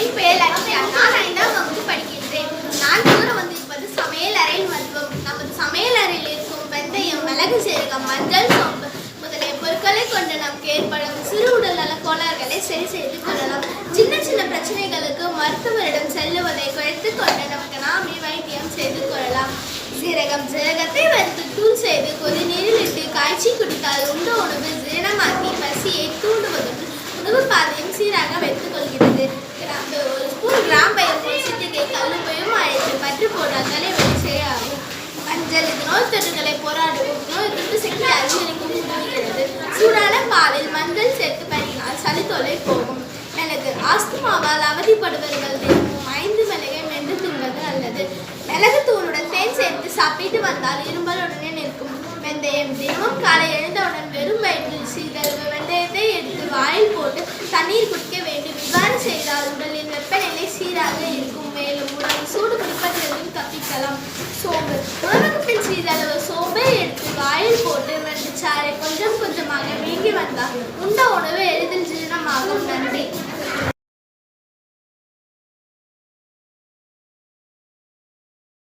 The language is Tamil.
என் பெயர் லட்சியா நான் ஐந்தாம் வகுப்பு படிக்கின்றேன். நான் கூற வந்திருப்பது சமையல் அறை மருத்துவம் நமது சமையல் அறையில் இருக்கும் வெந்தயம் மிளகு சீரகம் மஞ்சள் சோம்பு முதலிய பொருட்களை கொண்டு நமக்கு ஏற்படும் சிறு உடல் நல கோளாறுகளை சரி செய்து கொள்ளலாம். சின்ன சின்ன பிரச்சனைகளுக்கு மருத்துவரிடம் செல்லுவதை குறைத்துக் கொண்டு நமக்கு நாமே வைத்தியம் செய்து கொள்ளலாம். சீரகம் சீரகத்தை வறுத்து தூள் செய்து கொதிநீரில் இட்டு காய்ச்சி குடித்தால் உண்ட உணவு ஜீரணமாக்கி பசியை தூண்டுவதுடன் உணவு பாதையும் சீராக வைத்துக் கொள்கிறது. ஆஸ்துமாவில் மஞ்சள் சேர்த்து பருகினால் சளி தொலை போகும். மிளகு ஆஸ்துமாவால் அவதிப்படுபவர்கள் தினமும் ஐந்து மிளகை மென்று தின்பது நல்லது. மிளகு தூளுடன் தேன் சேர்த்து சாப்பிட்டு வந்தால் இரும்பலுடனே நிற்கும். வெந்தயம் தினமும் காலை எழுந்தவுடன் வெறும் வயிற்றில் சிறிதளவு வெந்தயத்தை எடுத்து வாயில் போட்டு தண்ணீர் குடிக்க வேண்டும். இவ்வாறு செய்தால் உடலின் வெப்பநிலை சீராக இருக்கும். மேலும் உடல் சூடு பிடிப்பதிலிருந்து தப்பிக்கலாம் சோம்பு உணவுக்கு பின் சிறிதளவு சோம்பை எடுத்து வாயில் போட்டு வெந்து சாறை கொஞ்சம் கொஞ்சமாக வீங்கி வந்தால் உண்ட உணவு எளிதில் ஜீரணமாகும். நன்றி.